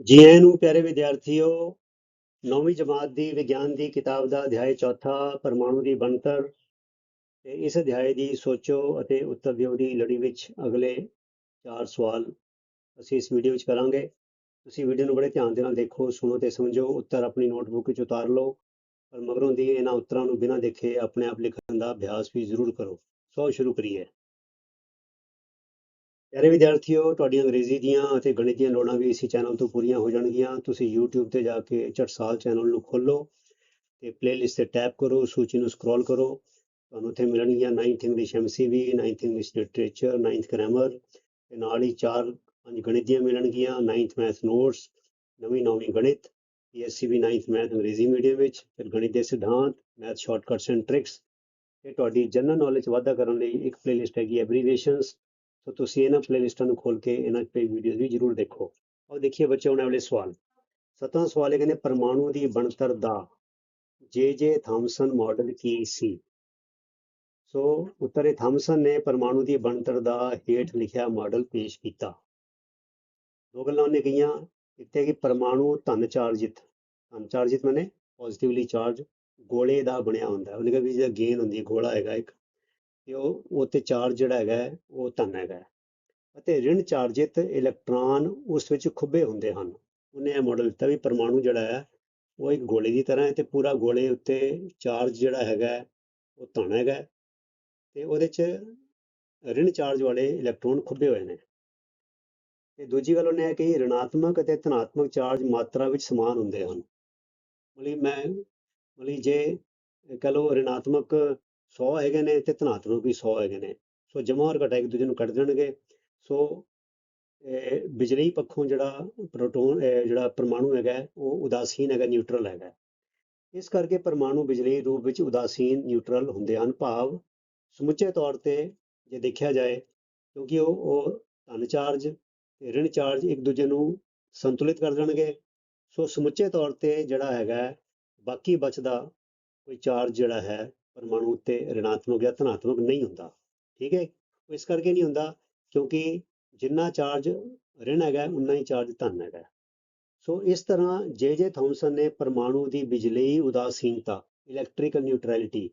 ਜੀ ਆਇਆਂ ਨੂੰ ਪਿਆਰੇ ਵਿਦਿਆਰਥੀਓ, ਨੌਵੀਂ ਜਮਾਤ ਦੀ ਵਿਗਿਆਨ ਦੀ ਕਿਤਾਬ ਦਾ ਅਧਿਆਇ ਚੌਥਾ ਪਰਮਾਣੂ ਦੀ ਬਣਤਰ ਤੇ ਇਸ ਅਧਿਆਇ ਦੀ ਸੋਚੋ ਅਤੇ ਉੱਤਰ ਦਿਓ ਦੀ ਲੜੀ ਵਿੱਚ ਅਗਲੇ ਚਾਰ ਸਵਾਲ ਅਸੀਂ ਇਸ ਵੀਡੀਓ ਵਿੱਚ ਕਰਾਂਗੇ। ਤੁਸੀਂ ਵੀਡੀਓ ਨੂੰ ਬੜੇ ਧਿਆਨ ਦੇ ਨਾਲ ਦੇਖੋ, ਸੁਣੋ ਤੇ ਸਮਝੋ, ਉੱਤਰ ਆਪਣੀ ਨੋਟਬੁੱਕ ਵਿੱਚ ਉਤਾਰ ਲਓ ਪਰ ਮਗਰੋਂ ਦੀ ਇਹਨਾਂ ਉੱਤਰਾਂ ਨੂੰ ਬਿਨਾਂ ਦੇਖੇ ਆਪਣੇ ਆਪ ਲਿਖਣ ਦਾ ਅਭਿਆਸ ਵੀ ਜ਼ਰੂਰ ਕਰੋ। ਸੋ ਸ਼ੁਰੂ ਕਰੀਏ। ਪਿਆਰੇ ਵਿਦਿਆਰਥੀਓ, ਤੁਹਾਡੀਆਂ ਅੰਗਰੇਜ਼ੀ ਦੀਆਂ ਅਤੇ ਗਣਿਤ ਦੀਆਂ ਲੋੜਾਂ ਵੀ ਇਸੇ ਚੈਨਲ ਤੋਂ ਪੂਰੀਆਂ ਹੋ ਜਾਣਗੀਆਂ। ਤੁਸੀਂ YouTube ਤੇ ਜਾ ਕੇ ਚਟਸਾਲ ਚੈਨਲ ਨੂੰ ਖੋਲੋ ਤੇ ਪਲੇਲਿਸਟ ਤੇ ਟੈਪ ਕਰੋ, ਸੂਚੀ ਨੂੰ ਸਕਰੋਲ ਕਰੋ। ਤੁਹਾਨੂੰ ਉੱਥੇ ਮਿਲਣਗੀਆਂ 9th English MCV 9th English literature 9th grammar ਤੇ ਨਾਲ ਹੀ ਚਾਰ ਪੰਜ ਗਣਿਤ ਦੀਆਂ ਮਿਲਣਗੀਆਂ 9th ਮੈਥ ਨੋਟਸ ਨਵੀਂ ਨੌਵੀਂ ਗਣਿਤ PSCB 9th ਮੈਥ ਅੰਗਰੇਜ਼ੀ ਮੀਡੀਅਮ ਵਿੱਚ, ਫਿਰ ਗਣਿਤ ਦੇ ਸਿਧਾਂਤ ਮੈਥ ਸ਼ਾਰਟਕਟਸ ਐਂਡ ਟ੍ਰਿਕਸ ਤੇ ਤੁਹਾਡੀ ਜਨਰਲ ਨੌਲੇਜ ਵਾਧਾ ਕਰਨ ਲਈ ਇੱਕ ਪਲੇਲਿਸਟ ਹੈਗੀ ਐਬਰੀਵੇਸ਼ਨਸ ਸੋ ਤੁਸੀਂ ਇਹਨਾਂ ਪਲੇਲਿਸਟਾਂ ਨੂੰ ਖੋਲ ਕੇ ਇਹਨਾਂ ਤੇ ਵੀਡੀਓਜ਼ ਵੀ ਜ਼ਰੂਰ ਦੇਖੋ। ਔਰ ਦੇਖੀਏ ਬੱਚੇ ਆਉਣ ਵਾਲੇ ਸਵਾਲ। ਸਤਵਾਂ ਸਵਾਲ ਇਹ ਕਹਿੰਦੇ, ਪਰਮਾਣੂ ਦੀ ਬਣਤਰ ਦਾ ਜੇ ਜੇ ਥਾਮਸਨ ਮਾਡਲ ਕੀ ਸੀ? ਸੋ ਉੱਤਰ ਇਹ ਥਾਮਸਨ ਨੇ ਪਰਮਾਣੂ ਦੀ ਬਣਤਰ ਦਾ ਹੇਠ ਲਿਖਿਆ ਮਾਡਲ ਪੇਸ਼ ਕੀਤਾ। ਦੋ ਗੱਲਾਂ ਉਹਨੇ ਕਹੀਆਂ। ਇੱਥੇ ਕਿ ਪਰਮਾਣੂ ਧਨ ਚਾਰਜਿਤ। ਧਨ ਚਾਰਜਿਤ ਮੈਨੇ ਪੋਜ਼ਿਟਿਵਲੀ ਚਾਰਜ ਗੋਲੇ ਦਾ ਬਣਿਆ ਹੁੰਦਾ। ਹੈ। ਉਹਨੇ ਕਿਹਾ ਵੀ ਜਿਹੜਾ ਗੇਨ ਹੁੰਦੀ ਹੈ, ਗੋਲਾ ਹੈਗਾ ਇੱਕ। ਤੇ ਉਹ ਉਹ ਚਾਰਜ ਜਿਹੜਾ ਹੈਗਾ, ਉਹ ਧਨ ਹੈਗਾ ਅਤੇ ਰਿਣ ਚਾਰਜਿਤ ਇਲੈਕਟ੍ਰੋਨ ਉਸ ਵਿੱਚ ਖੁੱਬੇ ਹੁੰਦੇ ਹਨ। ਉਹਨੇ ਇਹ ਮਾਡਲ ਦਿੱਤਾ ਵੀ ਪਰਮਾਣੂ ਜਿਹੜਾ ਹੈ, ਉਹ ਇੱਕ ਗੋਲੇ ਦੀ ਤਰ੍ਹਾਂ ਹੈ ਤੇ ਪੂਰਾ ਗੋਲੇ ਉੱਤੇ ਚਾਰਜ ਜਿਹੜਾ ਹੈਗਾ ਉਹ ਧਨ ਹੈਗਾ ਹੈ। ਤੇ ਉਹਦੇ 'ਚ ਰਿਣ ਚਾਰਜ ਵਾਲੇ ਇਲੈਕਟ੍ਰੋਨ ਖੁੱਬੇ ਹੋਏ ਨੇ। ਤੇ ਦੂਜੀ ਗੱਲ ਉਹਨੇ ਇਹ ਕਹੀ, ਰਿਣਾਤਮਕ ਅਤੇ ਧਨਾਤਮਕ ਚਾਰਜ ਮਾਤਰਾ ਵਿੱਚ ਸਮਾਨ ਹੁੰਦੇ ਹਨ। ਮਤਲਬ ਮੈਂ, ਮਤਲਬ ਜੇ ਕਹ ਲਓ ਰਿਣਾਤਮਕ 100 ਹੈਗੇ ਨੇ ਤੇ ਧਨਾਤਮਕ ਵੀ 100 ਹੈਗੇ ਨੇ। ਸੋ ਜਮਾ ਔਰ ਘਟਾ ਇੱਕ ਦੂਜੇ ਨੂੰ ਕੱਢ ਦੇਣਗੇ। ਸੋ ਇਹ ਬਿਜਲੀ ਪੱਖੋਂ ਜਿਹੜਾ ਪ੍ਰੋਟੋਨ ਜਿਹੜਾ ਪਰਮਾਣੂ ਹੈਗਾ, ਉਹ ਉਦਾਸੀਨ ਹੈਗਾ, ਨਿਊਟਰਲ ਹੈਗਾ। ਇਸ ਕਰਕੇ ਪਰਮਾਣੂ ਬਿਜਲੀ ਰੂਪ ਵਿੱਚ ਉਦਾਸੀਨ, ਨਿਊਟਰਲ ਹੁੰਦੇ ਹਨ। ਭਾਵ ਸਮੁੱਚੇ ਤੌਰ ਤੇ ਜੇ ਦੇਖਿਆ ਜਾਏ, ਕਿਉਂਕਿ ਉਹ ਉਹ ਧਨ ਚਾਰਜ ਤੇ ਰਿਣ ਚਾਰਜ ਇੱਕ ਦੂਜੇ ਨੂੰ ਸੰਤੁਲਿਤ ਕਰ ਦੇਣਗੇ। ਸੋ ਸਮੁੱਚੇ ਤੌਰ ਤੇ ਜਿਹੜਾ ਹੈਗਾ, ਬਾਕੀ ਬਚਦਾ ਕੋਈ ਚਾਰਜ ਜਿਹੜਾ ਹੈ ਪਰਮਾਣੂ ਉੱਤੇ ਰਿਣਾਤਮਕ ਜਾਂ ਧਨਾਤਮਕ ਨਹੀਂ ਹੁੰਦਾ। ਠੀਕ ਹੈ ਉਹ ਇਸ ਕਰਕੇ ਨਹੀਂ ਹੁੰਦਾ ਕਿਉਂਕਿ ਜਿੰਨਾ ਚਾਰਜ ਰਿਣ ਹੈਗਾ, ਉਨਾ ਹੀ ਚਾਰਜ ਧਨ ਹੈਗਾ। ਸੋ ਇਸ ਤਰ੍ਹਾਂ ਜੇ ਜੇ ਥਾਮਸਨ ਨੇ ਪਰਮਾਣੂ ਦੀ ਬਿਜਲੀ, ਉਦਾਸੀਨਤਾ ਇਲੈਕਟ੍ਰੀਕਲ ਨਿਊਟਰੈਲਿਟੀ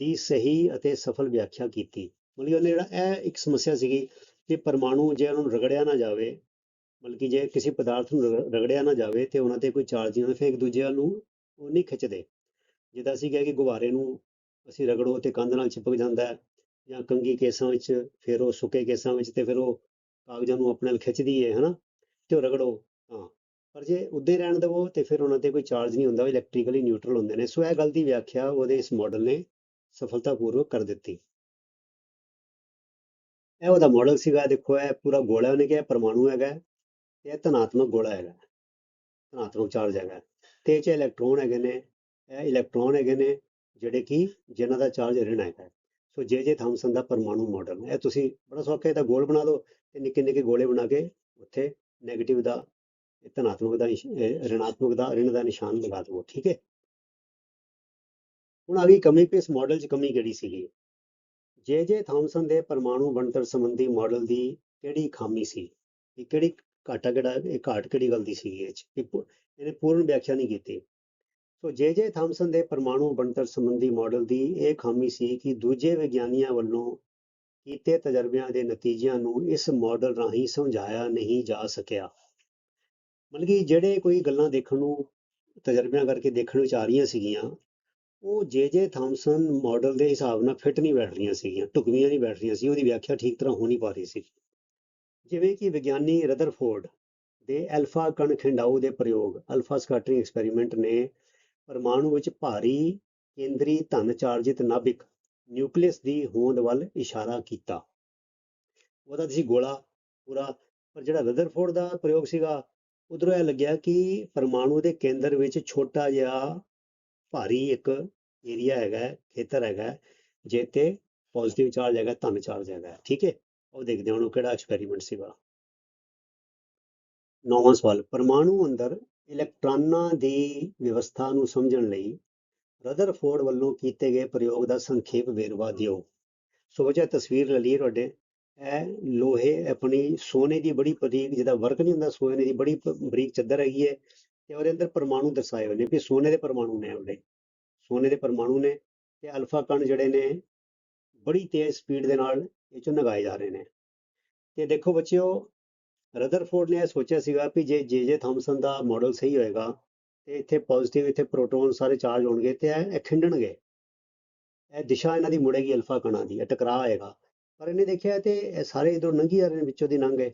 ਦੀ ਸਹੀ ਅਤੇ ਸਫਲ ਵਿਆਖਿਆ ਕੀਤੀ। ਮਤਲਬ ਉਹਨੇ ਜਿਹੜਾ ਇਹ ਇੱਕ ਸਮੱਸਿਆ ਸੀਗੀ ਕਿ ਪਰਮਾਣੂ ਜੇ ਉਹਨਾਂ ਨੂੰ ਰਗੜਿਆ ਨਾ ਜਾਵੇ, ਮਤਲਬ ਕਿ ਜੇ ਕਿਸੇ ਪਦਾਰਥ ਨੂੰ ਰਗੜਿਆ ਨਾ ਜਾਵੇ ਤੇ ਉਹਨਾਂ ਤੇ ਕੋਈ ਚਾਰਜ ਨਹੀਂ ਹੁੰਦਾ ਫਿਰ ਇੱਕ ਦੂਜੇ ਨੂੰ ਉਹ ਨਹੀਂ ਖਿੱਚਦੇ। ਜਿੱਦਾਂ ਅਸੀਂ ਕਿਹਾ ਕਿ ਗੁਬਾਰੇ ਨੂੰ ਅਸੀਂ ਰਗੜੋ ਤੇ ਕੰਧ ਨਾਲ ਚਿਪਕ ਜਾਂਦਾ ਹੈ ਜਾਂ ਕੰਗੀ ਕੇਸਾਂ ਵਿੱਚ ਫਿਰ ਉਹ ਸੁੱਕੇ ਕੇਸਾਂ ਵਿੱਚ ਤੇ ਫਿਰ ਉਹ ਕਾਗਜ਼ਾਂ ਨੂੰ ਆਪਣੇ ਨਾਲ ਖਿੱਚਦੀ ਹੈ ਹਨਾ? ਤੇ ਉਹ ਰਗੜੋ ਹਾਂ। ਪਰ ਜੇ ਉੱਦੇ ਰਹਿਣ ਦੇਵੋ ਤੇ ਫਿਰ ਉਹਨਾਂ ਤੇ ਕੋਈ ਚਾਰਜ ਨਹੀਂ ਹੁੰਦਾ ਉਹ ਇਲੈਕਟ੍ਰੀਕਲੀ ਨਿਊਟਰਲ ਹੁੰਦੇ ਨੇ। ਸੋ ਇਹ ਗੱਲ ਦੀ ਵਿਆਖਿਆ ਉਹਦੇ ਇਸ ਮਾਡਲ ਨੇ ਸਫਲਤਾਪੂਰਵਕ ਕਰ ਦਿੱਤੀ। ਇਹ ਉਹਦਾ ਮਾਡਲ ਸੀਗਾ ਦੇਖੋ ਇਹ ਪੂਰਾ ਗੋਲਾ ਉਹਨੇ ਕਿਹਾ ਪਰਮਾਣੂ ਹੈਗਾ ਤੇ ਇਹ ਧਨਾਤਮਕ ਗੋਲਾ ਹੈਗਾ ਧਨਾਤਮਕ ਚਾਰਜ ਹੈਗਾ। ਹੈ, ਤੇ ਇਹ ਚ ਇਲੈਕਟ੍ਰੋਨ ਹੈਗੇ ਨੇ ਇਹ ਇਲੈਕਟ੍ਰੋਨ ਹੈਗੇ ਨੇ ਜਿਹੜੇ ਕਿ ਜਿਨ੍ਹਾਂ ਦਾ ਚਾਰਜ ਰਿਣ ਹੈਗਾ। ਸੋ ਜੇ ਜੇ ਥਾਮਸਨ ਦਾ ਪਰਮਾਣੂ ਮਾਡਲ ਇਹ ਤੁਸੀਂ ਬੜਾ ਸੌਖਾ ਇਹਦਾ ਗੋਲ ਬਣਾ ਲਓ ਤੇ ਨਿੱਕੇ ਨਿੱਕੇ ਗੋਲੇ ਬਣਾ ਕੇ ਉੱਥੇ 네ਗੇਟਿਵ ਦਾ, ਧਨਾਤਮਕ ਦਾ ਰਿਣਾਤਮਕ ਦਾ ਰਿਣ ਦਾ ਨਿਸ਼ਾਨ ਲਗਾ ਦਿਓ, ਠੀਕ ਹੈ? ਹੁਣ ਆ ਗਈ ਕਮੀ ਕਿ ਇਸ ਮਾਡਲ 'ਚ ਕਮੀ ਕਿਹੜੀ ਸੀਗੀ? ਜੇ ਜੇ ਥਾਮਸਨ ਦੇ ਪਰਮਾਣੂ ਬਣਤਰ ਸੰਬੰਧੀ ਮਾਡਲ ਦੀ ਕਿਹੜੀ ਖਾਮੀ ਸੀ? ਇਹ ਕਿਹੜੀ ਘਾਟਾ ਕਿਹੜਾ, ਇਹ ਘਾਟ ਕਿਹੜੀ ਗੱਲ ਦੀ ਸੀਗੀ ਇਹ 'ਚ? ਇਹਨੇ ਪੂਰਨ ਵਿਆਖਿਆ ਨਹੀਂ ਕੀਤੀ। ਸੋ ਜੇ ਜੇ ਥਾਮਸਨ ਦੇ ਪਰਮਾਣੂ ਬਣਤਰ ਸੰਬੰਧੀ ਮਾਡਲ ਦੀ ਇਹ ਖਾਮੀ ਸੀ ਕਿ ਦੂਜੇ ਵਿਗਿਆਨੀਆਂ ਵੱਲੋਂ ਕੀਤੇ ਤਜਰਬਿਆਂ ਦੇ ਨਤੀਜਿਆਂ ਨੂੰ ਇਸ ਮਾਡਲ ਰਾਹੀਂ ਸਮਝਾਇਆ ਨਹੀਂ ਜਾ ਸਕਿਆ। ਮਤਲਬ ਕਿ ਜਿਹੜੇ ਕੋਈ ਗੱਲਾਂ ਦੇਖਣ ਨੂੰ, ਤਜਰਬਿਆਂ ਕਰਕੇ ਦੇਖਣ ਵਿੱਚ ਆ ਰਹੀਆਂ ਸੀਗੀਆਂ, ਉਹ ਜੇ ਜੇ ਥਾਮਸਨ ਮਾਡਲ ਦੇ ਹਿਸਾਬ ਨਾਲ ਫਿੱਟ ਨਹੀਂ ਬੈਠ ਰਹੀਆਂ ਸੀਗੀਆਂ, ਢੁਕਵੀਆਂ ਨਹੀਂ ਬੈਠ ਰਹੀਆਂ ਸੀ, ਉਹਦੀ ਵਿਆਖਿਆ ਠੀਕ ਤਰ੍ਹਾਂ ਹੋ ਨਹੀਂ ਪਾ ਰਹੀ ਸੀ। ਜਿਵੇਂ ਕਿ ਵਿਗਿਆਨੀ ਰਦਰਫੋਰਡ ਦੇ ਅਲਫਾ ਕਣ ਖਿੰਡਾਊ ਦੇ ਪ੍ਰਯੋਗ, ਅਲਫਾ ਸਕੈਟਰਿੰਗ ਐਕਸਪੈਰੀਮੈਂਟ ਨੇ ਪਰਮਾਣੂ ਵਿੱਚ ਭਾਰੀ ਕੇਂਦਰੀ ਧਨ ਚਾਰਜਿਤ ਨਾਭਿਕ ਨਿਊਕਲੀਅਸ ਦੀ ਹੋਂਦ ਵੱਲ ਇਸ਼ਾਰਾ ਕੀਤਾ। ਉਹਦਾ ਤੁਸੀਂ ਗੋਲਾ ਪੂਰਾ ਪਰ ਜਿਹੜਾ ਰਦਰਫੋਰਡ ਦਾ ਪ੍ਰਯੋਗ ਸੀਗਾ ਉਧਰੋਂ ਇਹ ਲੱਗਿਆ ਕਿ ਪਰਮਾਣੂ ਦੇ ਕੇਂਦਰ ਵਿੱਚ ਛੋਟਾ ਜਿਹਾ ਭਾਰੀ ਇੱਕ ਏਰੀਆ ਹੈਗਾ ਖੇਤਰ ਹੈਗਾ ਹੈ, ਜੇ ਤੇ ਪੋਜ਼ਿਟਿਵ ਚਾਰਜ ਹੈਗਾ ਧਨ ਚਾਰਜ ਹੈਗਾ ਠੀਕ ਹੈ? ਉਹ ਦੇਖਦੇ ਹਾਂ ਉਹ ਕਿਹੜਾ ਐਕਸਪੈਰੀਮੈਂਟ ਸੀਗਾ। ਨੌਵਾਂ ਸਵਾਲ ਪਰਮਾਣੂ ਅੰਦਰ ਇਲੈਕਟ੍ਰਾਨਾਂ ਦੀ ਵਿਵਸਥਾ ਨੂੰ ਸਮਝਣ ਲਈ ਰਦਰਫੋਰਡ ਵੱਲੋਂ ਕੀਤੇ ਗਏ ਪ੍ਰਯੋਗ ਦਾ ਸੰਖੇਪ ਵੇਰਵਾ ਦਿਓ। ਸੋ ਬੱਚਾ ਤਸਵੀਰ ਲੈ ਲਈਏ ਤੁਹਾਡੇ। ਇਹ ਲੋਹੇ ਆਪਣੀ ਸੋਨੇ ਦੀ ਬੜੀ ਬਰੀਕ ਜਿਹਦਾ ਵਰਕ ਨਹੀਂ ਹੁੰਦਾ, ਸੋਨੇ ਦੀ ਬੜੀ ਬਰੀਕ ਚੱਦਰ ਹੈਗੀ ਹੈ ਤੇ ਉਹਦੇ ਅੰਦਰ ਪਰਮਾਣੂ ਦਰਸਾਏ ਹੋਏ ਨੇ ਵੀ ਸੋਨੇ ਦੇ ਪਰਮਾਣੂ ਨੇ ਉਹਦੇ। ਸੋਨੇ ਦੇ ਪਰਮਾਣੂ ਨੇ ਤੇ ਅਲਫਾ ਕਣ ਜਿਹੜੇ ਨੇ ਬੜੀ ਤੇਜ਼ ਸਪੀਡ ਦੇ ਨਾਲ ਇਹ ਚੋਂ ਨਗਾਏ ਜਾ ਰਹੇ ਨੇ। ਤੇ ਦੇਖੋ ਬੱਚਿਓ ਰਦਰਫੋਰਡ ਨੇ ਇਹ ਸੋਚਿਆ ਸੀਗਾ ਵੀ ਜੇ ਜੇ ਜੇ ਥਾਮਸਨ ਦਾ ਮਾਡਲ ਸਹੀ ਹੋਏਗਾ, ਤੇ ਇੱਥੇ ਪੋਜ਼ਿਟਿਵ ਇੱਥੇ ਪ੍ਰੋਟੋਨ ਸਾਰੇ ਚਾਰਜ ਹੋਣਗੇ ਤੇ ਇਹ ਖਿੰਡਣਗੇ। ਇਹ ਦਿਸ਼ਾ ਇਹਨਾਂ ਦੀ ਮੁੜੇਗੀ ਅਲਫਾ ਕਣਾਂ ਦੀ, ਇਹ ਟਕਰਾਅ ਆਏਗਾ ਪਰ ਇਹਨੇ ਦੇਖਿਆ ਤੇ ਇਹ ਸਾਰੇ ਇਧਰੋਂ ਲੰਘੀ ਜਾ ਰਹੇ ਵਿੱਚੋਂ ਦੀ ਲੰਘੇ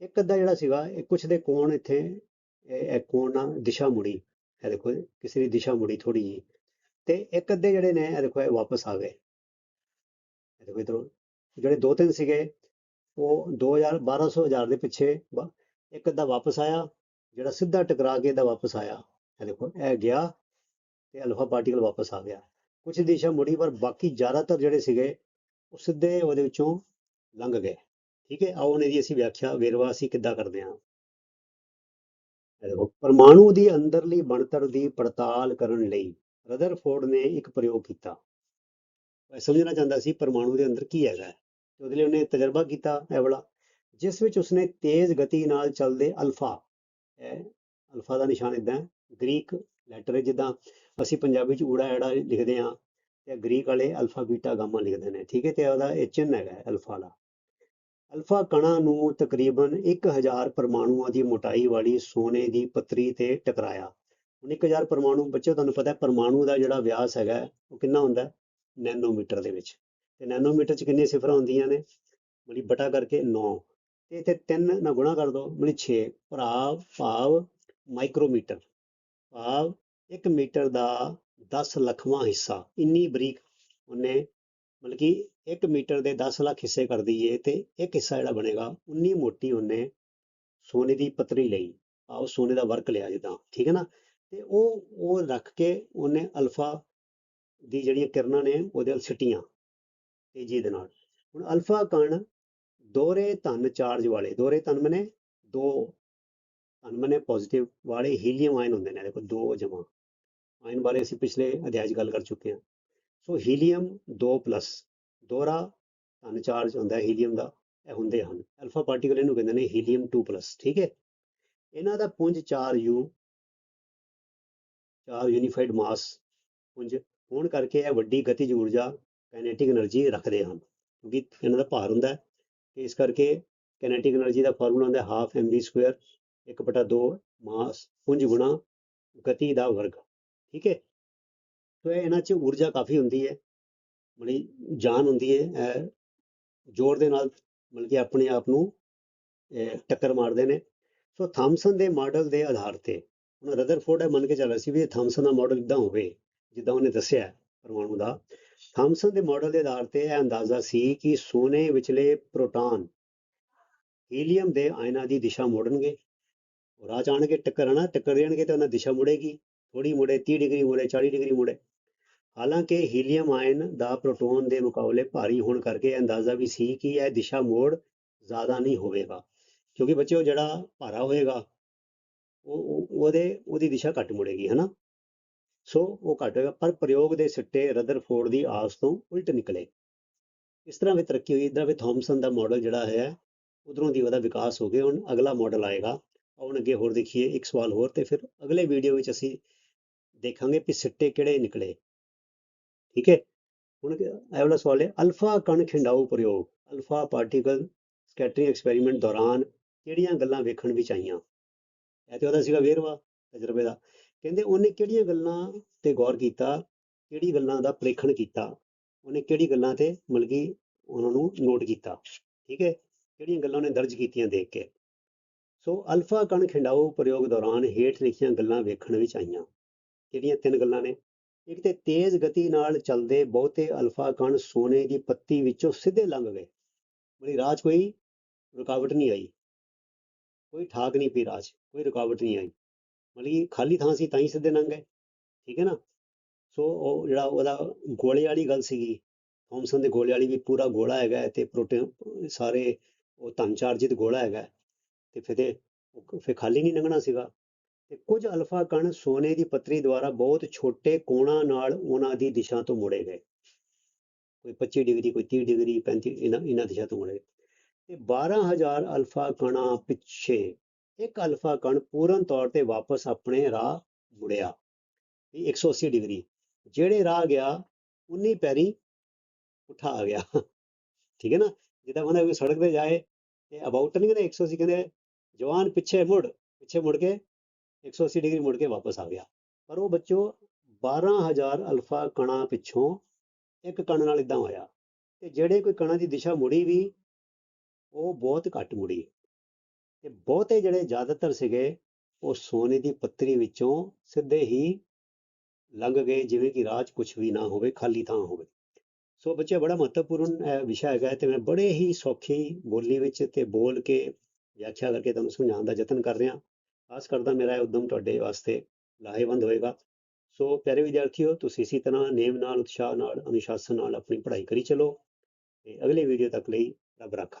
ਇੱਕ ਅੱਧਾ ਜਿਹੜਾ ਸੀਗਾ, ਇਹ ਕੁਛ ਦੇ ਕੋਣ ਇੱਥੇ, ਇਹ ਇਹ ਕੋਣ ਨਾਲ ਦਿਸ਼ਾ ਮੁੜੀ। ਇਹ ਦੇਖੋ, ਕਿਸੇ ਦੀ ਦਿਸ਼ਾ ਮੁੜੀ ਥੋੜੀ ਜੀ ਤੇ ਇੱਕ ਅੱਧੇ ਜਿਹੜੇ ਨੇ, ਇਹ ਦੇਖੋ, ਇਹ ਵਾਪਸ ਆ ਗਏ। ਇਹ ਦੇਖੋ ਇਧਰੋਂ, ਜਿਹੜੇ ਦੋ ਤਿੰਨ ਸੀਗੇ ਉਹ 2000 1200 ਹਜ਼ਾਰ ਦੇ ਪਿੱਛੇ ਇੱਕ ਅੱਧਾ ਵਾਪਸ ਆਇਆ, ਜਿਹੜਾ ਸਿੱਧਾ ਟਕਰਾ ਕੇ ਇਹਦਾ ਵਾਪਸ ਆਇਆ। ਇਹ ਦੇਖੋ, ਇਹ ਗਿਆ ਤੇ ਅਲਫਾ ਪਾਰਟੀਕਲ ਵਾਪਸ ਆ ਗਿਆ। ਕੁਝ ਦਿਸ਼ਾ ਮੁੜੀ, ਪਰ ਬਾਕੀ ਜ਼ਿਆਦਾਤਰ ਜਿਹੜੇ ਸੀਗੇ, ਉਹ ਸਿੱਧੇ ਉਹਦੇ ਵਿੱਚੋਂ ਲੰਘ ਗਏ। ਠੀਕ ਹੈ, ਆਓ ਹੁਣ ਇਹਦੀ ਅਸੀਂ ਵਿਆਖਿਆ, ਵੇਰਵਾ ਅਸੀਂ ਕਿੱਦਾਂ ਕਰਦੇ ਹਾਂ। ਦੇਖੋ, ਪਰਮਾਣੂ ਦੀ ਅੰਦਰਲੀ ਬਣਤਰ ਦੀ ਪੜਤਾਲ ਕਰਨ ਲਈ ਰਦਰਫੋਰਡ ਨੇ ਇੱਕ ਪ੍ਰਯੋਗ ਕੀਤਾ। ਸਮਝਣਾ ਚਾਹੁੰਦਾ ਸੀ, ਪਰਮਾਣੂ ਦੇ ਅੰਦਰ ਕੀ ਹੈਗਾ ਤੇ ਉਹਦੇ ਲਈ ਉਹਨੇ ਤਜਰਬਾ ਕੀਤਾ ਇਹ ਵਾਲਾ, ਜਿਸ ਵਿੱਚ ਉਸਨੇ ਤੇਜ਼ ਗਤੀ ਨਾਲ ਚੱਲਦੇ ਅਲਫਾ ਅਲਫਾ ਦਾ ਨਿਸ਼ਾਨ ਇਦਾਂ ਹੈ, ਗ੍ਰੀਕ ਲੈਟਰ ਜਿੱਦਾਂ ਅਸੀਂ ਪੰਜਾਬੀ ਚ ਊੜਾ ਐੜਾ ਲਿਖਦੇ ਹਾਂ ਤੇ ਗ੍ਰੀਕ ਵਾਲੇ ਅਲਫਾ, ਬੀਟਾ, ਗਾਮਾ ਲਿਖਦੇ ਨੇ, ਠੀਕ ਹੈ, ਤੇ ਉਹਦਾ ਇਹ ਚਿੰਨ੍ਹ ਹੈਗਾ ਅਲਫਾ ਦਾ। ਅਲਫਾ ਕਣਾਂ ਨੂੰ ਤਕਰੀਬਨ 1000 ਪਰਮਾਣੂਆਂ ਦੀ ਮੋਟਾਈ ਵਾਲੀ ਸੋਨੇ ਦੀ ਪੱਤਰੀ ਤੇ ਟਕਰਾਇਆ। ਹੁਣ 1000 ਪਰਮਾਣੂ ਬੱਚੇ ਤੁਹਾਨੂੰ ਪਤਾ ਹੈ ਪਰਮਾਣੂ ਦਾ ਜਿਹੜਾ ਵਿਆਸ ਹੈਗਾ ਉਹ ਕਿੰਨਾ ਹੁੰਦਾ ਨੈਨੋਮੀਟਰ ਦੇ ਵਿੱਚ। ਤੇ ਨੈਨੋਮੀਟਰ ਚ ਕਿੰਨੀਆਂ ਸਿਫਰਾਂ ਹੁੰਦੀਆਂ ਨੇ? ਬੜੀ ਬਟਾ ਕਰਕੇ 9 ਤੇ ਇੱਥੇ 3 ਨਾਲ ਗੁਣਾ ਕਰ ਦਿਓ ਬੜੀ 6 ਭਾਵ ਭਾਵ ਮਾਈਕਰੋਮੀਟਰ ਭਾਵ 1 ਮੀਟਰ ਦਾ 10 ਲੱਖਵਾਂ ਹਿੱਸਾ। ਇੰਨੀ ਬਰੀਕ ਉਹਨੇ, ਮਤਲਬ ਕਿ 1 ਮੀਟਰ ਦੇ 10 ਲੱਖ ਹਿੱਸੇ ਕਰ ਦਈਏ ਤੇ ਇੱਕ ਹਿੱਸਾ ਜਿਹੜਾ ਬਣੇਗਾ, ਉਨੀ ਮੋਟੀ ਉਹਨੇ ਸੋਨੇ ਦੀ ਪਤਰੀ ਲਈ। ਆਹ ਸੋਨੇ ਦਾ ਵਰਕ ਲਿਆ ਜਿੱਦਾਂ, ਠੀਕ ਹੈ ਨਾ? ਤੇ ਉਹ ਉਹ ਰੱਖ ਕੇ ਉਹਨੇ ਅਲਫਾ ਦੀ ਜਿਹੜੀਆਂ ਕਿਰਨਾਂ ਨੇ, ਉਹਦੇ ਵੱਲ ਸਿੱਟੀਆਂ। ਤੇਜ਼ੀ ਦੇ ਨਾਲ। ਹੁਣ ਅਲਫਾ ਕਣ ਦੋਹਰੇ ਧਨ ਚਾਰਜ ਵਾਲੇ, ਦੋਹਰੇ ਧਨ ਮਨੇ? ਦੋ ਧਨ ਮਨੇ ਪੋਜ਼ਿਟਿਵ ਵਾਲੇ ਹੀਲੀਅਮ ਆਇਨ ਹੁੰਦੇ ਨੇ। ਦੇਖੋ, ਦੋ ਜਮਾ। ਆਇਨ ਬਾਰੇ ਅਸੀਂ ਪਿਛਲੇ ਅਧਿਆਇ 'ਚ ਗੱਲ ਕਰ ਚੁੱਕੇ ਹਾਂ। ਸੋ ਹੀਲੀਅਮ 2 ਪਲੱਸ ਦੋਹਰਾ ਧਨ ਚਾਰਜ ਹੁੰਦਾ ਹੈ ਹੀਲੀਅਮ ਦਾ। ਇਹ ਹੁੰਦੇ ਹਨ। ਅਲਫਾ ਪਾਰਟੀਕਲ ਇਹਨੂੰ ਕਹਿੰਦੇ ਨੇ ਹੀਲੀਅਮ 2 ਪਲੱਸ ਠੀਕ ਹੈ? ਇਹਨਾਂ ਦਾ ਪੁੰਜ 4u 4 ਯੂਨੀਫਾਈਡ ਮਾਸ ਪੁੰਜ। ਹੋਣ ਕਰਕੇ ਇਹ ਵੱਡੀ ਗਤੀਜ ਊਰਜਾ ਕੈਨੇਟਿਕ એનર્ਜੀ ਰੱਖਦੇ ਹਨ ਕਿਉਂਕਿ ਇਹਨਾਂ ਦਾ ਭਾਰ ਹੁੰਦਾ ਤੇ ਇਸ ਕਰਕੇ ਕੈਨੇਟਿਕ એનર્ਜੀ ਦਾ ਫਾਰਮੂਲਾ ਹੁੰਦਾ ਹਾਫ mv ਸਕੁਅਰ 1/2 ਮਾਸ ਪੁੰਜ ਗੁਣਾ ਗਤੀ ਦਾ ਵਰਗ, ਠੀਕ ਹੈ? ਸੋ ਇਹਨਾਂ 'ਚ ਊਰਜਾ ਕਾਫੀ ਹੁੰਦੀ ਹੈ ਬੜੀ ਜਾਨ ਹੁੰਦੀ ਹੈ ਜੋਰ ਦੇ ਨਾਲ ਮਤਲਬ ਕਿ ਆਪਣੇ ਆਪ ਨੂੰ ਟੱਕਰ ਮਾਰਦੇ ਨੇ। ਸੋ ਥਾਮਸਨ ਦੇ ਮਾਡਲ ਦੇ ਆਧਾਰ ਤੇ, ਹੁਣ ਰਦਰਫੋਰਡ ਹੈ ਮੰਨ ਕੇ ਚੱਲ ਰਿਹਾ ਸੀ ਵੀ ਇਹ ਥਾਮਸਨ ਦਾ ਮਾਡਲ ਇਦਾਂ ਹੋਵੇ, ਜਿੱਦਾਂ ਉਹਨੇ ਦੱਸਿਆ ਪਰਮਾਣੂ ਦਾ ਥਾਮਸਨ ਦੇ ਮਾਡਲ ਦੇ ਆਧਾਰ ਤੇ ਇਹ ਅੰਦਾਜ਼ਾ ਸੀ ਕਿ ਸੋਨੇ ਵਿਚਲੇ ਪ੍ਰੋਟਾਨ ਹੀਲੀਅਮ ਦੇ ਆਇਨਾਂ ਦੀ ਦਿਸ਼ਾ ਮੋੜਨਗੇ। ਉਹ ਰਾਹ 'ਚ ਆਣਗੇ ਟੱਕਰ ਦੇਣਗੇ ਤੇ ਉਹਨਾਂ ਦੀ ਦਿਸ਼ਾ ਮੁੜੇਗੀ। ਥੋੜੀ ਮੁੜੇ 30 ਡਿਗਰੀ ਮੁੜੇ 40 ਡਿਗਰੀ ਮੁੜੇ। ਹਾਲਾਂਕਿ ਹੀਲੀਅਮ ਆਇਨ ਦਾ ਪ੍ਰੋਟੋਨ ਦੇ ਮੁਕਾਬਲੇ ਭਾਰੀ ਹੋਣ ਕਰਕੇ ਇਹ ਅੰਦਾਜ਼ਾ ਵੀ ਸੀ ਕਿ ਇਹ ਦਿਸ਼ਾ ਮੋੜ ਜ਼ਿਆਦਾ ਨਹੀਂ ਹੋਵੇਗਾ। ਕਿਉਂਕਿ ਬੱਚਿਓ ਜਿਹੜਾ ਭਾਰਾ ਹੋਏਗਾ ਉਹ- ਉਹਦੇ, ਉਹਦੀ ਦਿਸ਼ਾ ਘੱਟ ਮੁੜੇਗੀ, ਹਨਾ? ਸੋ ਉਹ ਘੱਟ ਹੋਏਗਾ ਪਰ ਪ੍ਰਯੋਗ ਦੇ ਸਿੱਟੇ ਰਦਰਫੋਰਡ ਦੀ ਆਸ ਤੋਂ ਉਲਟ ਨਿਕਲੇ। ਇਸ ਤਰ੍ਹਾਂ ਵੀ ਤਰੱਕੀ ਹੋਈ ਇਦਾਂ ਵੀ ਥਾਮਸਨ ਦਾ ਮਾਡਲ ਜਿਹੜਾ ਹੈ, ਉਧਰੋਂ ਦੀ ਉਹਦਾ ਵਿਕਾਸ ਹੋ ਗਿਆ, ਹੁਣ ਅਗਲਾ ਮਾਡਲ ਆਏਗਾ। ਹੁਣ ਅੱਗੇ ਹੋਰ ਦੇਖੀਏ, ਇੱਕ ਸਵਾਲ ਹੋਰ ਤੇ ਫਿਰ ਅਗਲੇ ਵੀਡੀਓ ਵਿੱਚ ਅਸੀਂ ਦੇਖਾਂਗੇ ਕਿ ਸਿੱਟੇ ਕਿਹੜੇ ਨਿਕਲੇ। ਠੀਕ ਹੈ? ਹੁਣ ਇਹ ਵਾਲਾ ਸਵਾਲ ਹੈ, ਅਲਫਾ ਕਣ ਖਿੰਡਾਊ ਪ੍ਰਯੋਗ, ਅਲਫਾ ਪਾਰਟੀਕਲ ਸਕੈਟਰਿੰਗ ਐਕਸਪੈਰੀਮੈਂਟ ਦੌਰਾਨ ਕਿਹੜੀਆਂ ਗੱਲਾਂ ਵੇਖਣ ਵਿੱਚ ਆਈਆਂ? ਇਹ ਤੇ ਉਹਦਾ ਸੀਗਾ ਵੇਰਵਾ ਤਜਰਬੇ ਦਾ। ਕਹਿੰਦੇ ਉਹਨੇ ਕਿਹੜੀਆਂ ਗੱਲਾਂ ਤੇ ਗੌਰ ਕੀਤਾ, ਕਿਹੜੀ ਗੱਲਾਂ ਦਾ ਪ੍ਰੇਖਣ ਕੀਤਾ, ਉਹਨੇ ਕਿਹੜੀ ਗੱਲਾਂ ਤੇ ਮਤਲਬ ਕਿ ਉਹਨਾਂ ਨੂੰ ਨੋਟ ਕੀਤਾ, ਠੀਕ ਹੈ, ਕਿਹੜੀਆਂ ਗੱਲਾਂ ਉਹਨੇ ਦਰਜ ਕੀਤੀਆਂ ਦੇਖ ਕੇ। ਸੋ ਅਲਫਾ ਕਣ ਖਿੰਡਾਊ ਪ੍ਰਯੋਗ ਦੌਰਾਨ ਹੇਠ ਲਿਖੀਆਂ ਗੱਲਾਂ ਵੇਖਣ ਵਿੱਚ ਆਈਆਂ। ਕਿਹੜੀਆਂ ਤਿੰਨ ਗੱਲਾਂ ਨੇ? ਇੱਕ ਤੇ ਤੇਜ਼ ਗਤੀ ਨਾਲ ਚੱਲਦੇ ਬਹੁਤੇ ਅਲਫਾ ਕਣ ਸੋਨੇ ਦੀ ਪੱਤੀ ਵਿੱਚੋਂ ਸਿੱਧੇ ਲੰਘ ਗਏ। ਮਤਲਬ ਰਾਜ ਕੋਈ ਰੁਕਾਵਟ ਨਹੀਂ ਆਈ। ਕੋਈ ਠਾਕ ਨਹੀਂ ਪਈ ਰਾਜ, ਕੋਈ ਰੁਕਾਵਟ ਨਹੀਂ ਆਈ। ਮਤਲਬ ਖਾਲੀ ਥਾਂ ਸੀ ਤਾਂ ਹੀ ਸਿੱਧੇ ਲੰਘ ਗਏ, ਠੀਕ ਹੈ ਨਾ? ਸੋ ਉਹ ਜਿਹੜਾ ਉਹਦਾ ਗੋਲੇ ਵਾਲੀ ਗੱਲ ਸੀਗੀ, ਥੋਮਸਨ ਦੇ ਗੋਲੇ ਵਾਲੀ ਵੀ ਪੂਰਾ ਗੋਲਾ ਹੈਗਾ ਤੇ ਪ੍ਰੋਟੀਨ ਸਾਰੇ ਉਹ ਧਨ ਚਾਰਜਿਤ ਗੋਲਾ ਹੈਗਾ ਤੇ ਫਿਰ ਫਿਰ ਖਾਲੀ ਨਹੀਂ ਲੰਘਣਾ ਸੀਗਾ। ਤੇ ਕੁਝ ਅਲਫਾ ਕਣ ਸੋਨੇ ਦੀ ਪੱਤਰੀ ਦੁਆਰਾ ਬਹੁਤ ਛੋਟੇ ਕੋਣਾਂ ਨਾਲ ਉਹਨਾਂ ਦੀ ਦਿਸ਼ਾ ਤੋਂ ਮੁੜੇ ਗਏ। ਕੋਈ 25 ਡਿਗਰੀ, ਕੋਈ 30 ਡਿਗਰੀ 35 ਇਹਨਾਂ ਇਹਨਾਂ ਦਿਸ਼ਾ ਤੋਂ ਮੁੜੇ ਤੇ 12000 ਅਲਫਾ ਕਣਾਂ ਪਿੱਛੇ ਇੱਕ ਅਲਫਾ ਕਣ ਪੂਰਨ ਤੌਰ ਤੇ ਵਾਪਸ ਆਪਣੇ ਰਾਹ ਮੁੜਿਆ। ਵੀ 180 ਡਿਗਰੀ। ਜਿਹੜੇ ਰਾਹ ਗਿਆ, ਉਨੀ ਪੈਰੀ ਉਠਾ ਆ ਗਿਆ। ਠੀਕ ਹੈ ਨਾ? ਜਿੱਦਾਂ ਉਹਨਾਂ ਕੋਈ ਸੜਕ ਤੇ ਜਾਏ, ਤੇ ਅਬਾਊਟ ਨਹੀਂ ਕਹਿੰਦੇ 180 ਕਹਿੰਦੇ, ਜਵਾਨ ਪਿੱਛੇ ਮੁੜ ਪਿੱਛੇ ਮੁੜ ਕੇ 180 ਡਿਗਰੀ ਮੁੜ ਕੇ ਵਾਪਸ ਆ ਗਿਆ। ਪਰ ਉਹ ਬੱਚੋ 12000 ਅਲਫਾ ਕਣਾਂ ਪਿੱਛੋਂ ਇੱਕ ਕਣ ਨਾਲ ਇਦਾਂ ਹੋਇਆ। ਤੇ ਜਿਹੜੇ ਕੋਈ ਕਣਾਂ ਦੀ ਦਿਸ਼ਾ ਮੁੜੀ ਵੀ, ਉਹ ਬਹੁਤ ਘੱਟ ਮੁੜੀ। ਤੇ ਬਹੁਤੇ ਜਿਹੜੇ ਜ਼ਿਆਦਾਤਰ ਸੀਗੇ, ਉਹ ਸੋਨੇ ਦੀ ਪੱਤਰੀ ਵਿੱਚੋਂ ਸਿੱਧੇ ਹੀ ਲੰਘ ਗਏ, ਜਿਵੇਂ ਕਿ ਰਾਜ 'ਚ ਕੁਝ ਵੀ ਨਾ ਹੋਵੇ, ਖਾਲੀ ਥਾਂ ਹੋਵੇ। ਸੋ ਬੱਚੇ ਬੜਾ ਮਹੱਤਵਪੂਰਨ ਵਿਸ਼ਾ ਹੈਗਾ ਹੈ ਤੇ ਮੈਂ ਬੜੇ ਹੀ ਸੌਖੀ ਬੋਲੀ ਵਿੱਚ ਤੇ ਬੋਲ ਕੇ ਵਿਆਖਿਆ ਕਰਕੇ ਤੁਹਾਨੂੰ ਸਮਝਾਉਣ ਦਾ ਯਤਨ ਕਰ ਰਿਹਾ। ਆਸ ਕਰਦਾ ਮੇਰਾ ਇਹ ਉਦਮ ਤੁਹਾਡੇ ਵਾਸਤੇ ਲਾਹੇਵੰਦ ਹੋਏਗਾ। ਸੋ ਪਿਆਰੇ ਵਿਦਿਆਰਥੀਓ, ਤੁਸੀਂ ਇਸੇ ਤਰ੍ਹਾਂ ਨੇਮ ਨਾਲ, ਉਤਸ਼ਾਹ ਨਾਲ, ਅਨੁਸ਼ਾਸਨ ਨਾਲ ਆਪਣੀ ਪੜ੍ਹਾਈ ਕਰੀ ਚਲੋ ਤੇ ਅਗਲੇ ਵੀਡੀਓ ਤੱਕ ਲਈ ਰੱਬ ਰਾਖਾ।